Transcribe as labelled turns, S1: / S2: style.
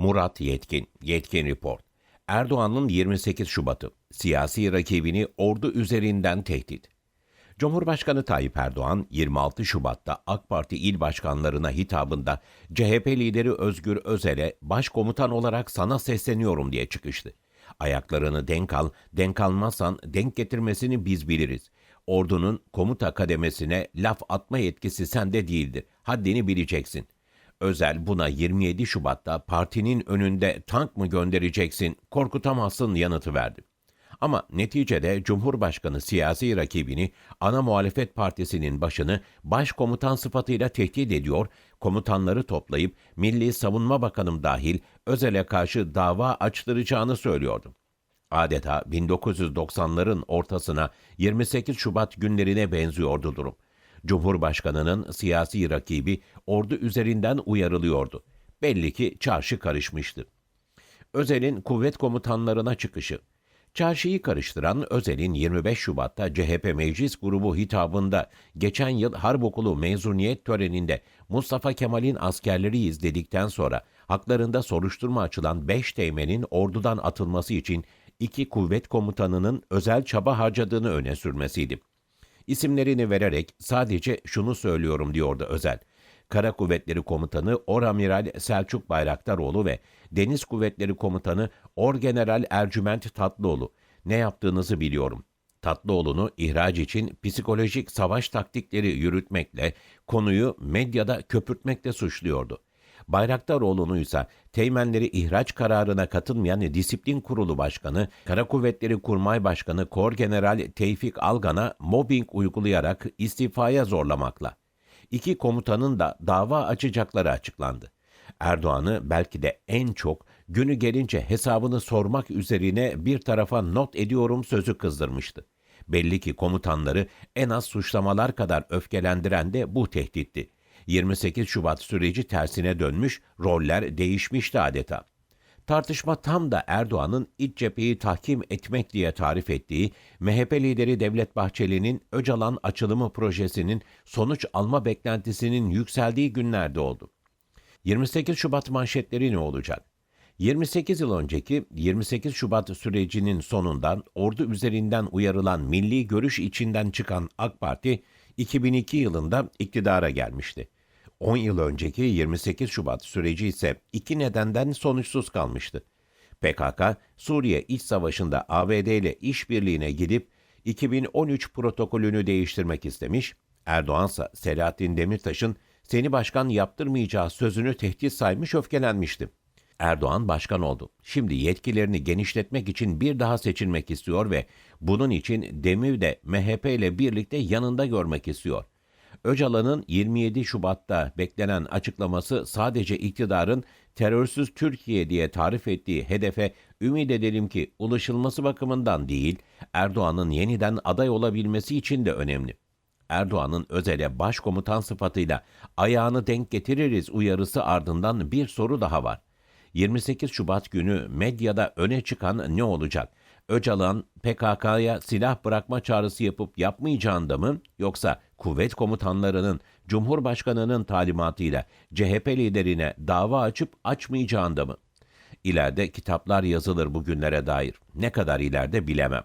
S1: Murat Yetkin, Yetkin Report. Erdoğan'ın 28 Şubat'ı, siyasi rakibini ordu üzerinden tehdit. Cumhurbaşkanı Tayyip Erdoğan 26 Şubat'ta AK Parti il başkanlarına hitabında CHP lideri Özgür Özel'e başkomutan olarak sana sesleniyorum diye çıkıştı. Ayaklarını denk al, denk almazsan denk getirmesini biz biliriz. Ordunun komuta kademesine laf atma yetkisi sende değildir. Haddini bileceksin. Özel buna 27 Şubat'ta partinin önünde tank mı göndereceksin, korkutamazsın yanıtı verdi. Ama neticede Cumhurbaşkanı siyasi rakibini ana muhalefet partisinin başını başkomutan sıfatıyla tehdit ediyor, komutanları toplayıp Milli Savunma Bakanım dahil Özel'e karşı dava açtıracağını söylüyordu. Adeta 1990'ların ortasına 28 Şubat günlerine benziyordu durum. Cumhurbaşkanının siyasi rakibi ordu üzerinden uyarılıyordu. Belli ki çarşı karışmıştı. Özel'in kuvvet komutanlarına çıkışı. Çarşıyı karıştıran Özel'in 25 Şubat'ta CHP Meclis Grubu hitabında geçen yıl Harp Okulu mezuniyet töreninde Mustafa Kemal'in askerleri izledikten sonra haklarında soruşturma açılan 5 teğmenin ordudan atılması için iki kuvvet komutanının özel çaba harcadığını öne sürmesiydi. İsimlerini vererek sadece şunu söylüyorum diyordu Özel. Kara Kuvvetleri Komutanı Oramiral Selçuk Bayraktaroğlu ve Deniz Kuvvetleri Komutanı Orgeneral Ercüment Tatlıoğlu. Ne yaptığınızı biliyorum. Tatlıoğlu'nu ihraç için psikolojik savaş taktikleri yürütmekle, konuyu medyada köpürtmekle suçluyordu. Bayraktaroğlu'nu ise teğmenleri ihraç kararına katılmayan Disiplin Kurulu Başkanı, Kara Kuvvetleri Kurmay Başkanı Korgeneral Tevfik Algan'a mobbing uygulayarak istifaya zorlamakla. İki komutanın da dava açacakları açıklandı. Erdoğan'ı belki de en çok günü gelince hesabını sormak üzerine bir tarafa not ediyorum sözü kızdırmıştı. Belli ki komutanları en az suçlamalar kadar öfkelendiren de bu tehditti. 28 Şubat süreci tersine dönmüş, roller değişmişti adeta. Tartışma tam da Erdoğan'ın iç cepheyi tahkim etmek diye tarif ettiği MHP lideri Devlet Bahçeli'nin Öcalan açılımı projesinin sonuç alma beklentisinin yükseldiği günlerde oldu. 28 Şubat manşetleri ne olacak? 28 yıl önceki 28 Şubat sürecinin sonundan ordu üzerinden uyarılan milli görüş içinden çıkan AK Parti 2002 yılında iktidara gelmişti. 10 yıl önceki 28 Şubat süreci ise iki nedenden sonuçsuz kalmıştı. PKK, Suriye İç Savaşı'nda ABD ile işbirliğine gidip 2013 protokolünü değiştirmek istemiş, Erdoğan Selahattin Demirtaş'ın seni başkan yaptırmayacağı sözünü tehdit saymış öfkelenmişti. Erdoğan başkan oldu. Şimdi yetkilerini genişletmek için bir daha seçilmek istiyor ve bunun için Demir de MHP ile birlikte yanında görmek istiyor. Öcalan'ın 27 Şubat'ta beklenen açıklaması sadece iktidarın terörsüz Türkiye diye tarif ettiği hedefe ümit edelim ki ulaşılması bakımından değil, Erdoğan'ın yeniden aday olabilmesi için de önemli. Erdoğan'ın özele başkomutan sıfatıyla ayağını denk getiririz uyarısı ardından bir soru daha var. 28 Şubat günü medyada öne çıkan ne olacak? Öcalan PKK'ya silah bırakma çağrısı yapıp yapmayacağında mı yoksa kuvvet komutanlarının Cumhurbaşkanı'nın talimatıyla CHP liderine dava açıp açmayacağında mı? İleride kitaplar yazılır bugünlere dair. Ne kadar ileride bilemem.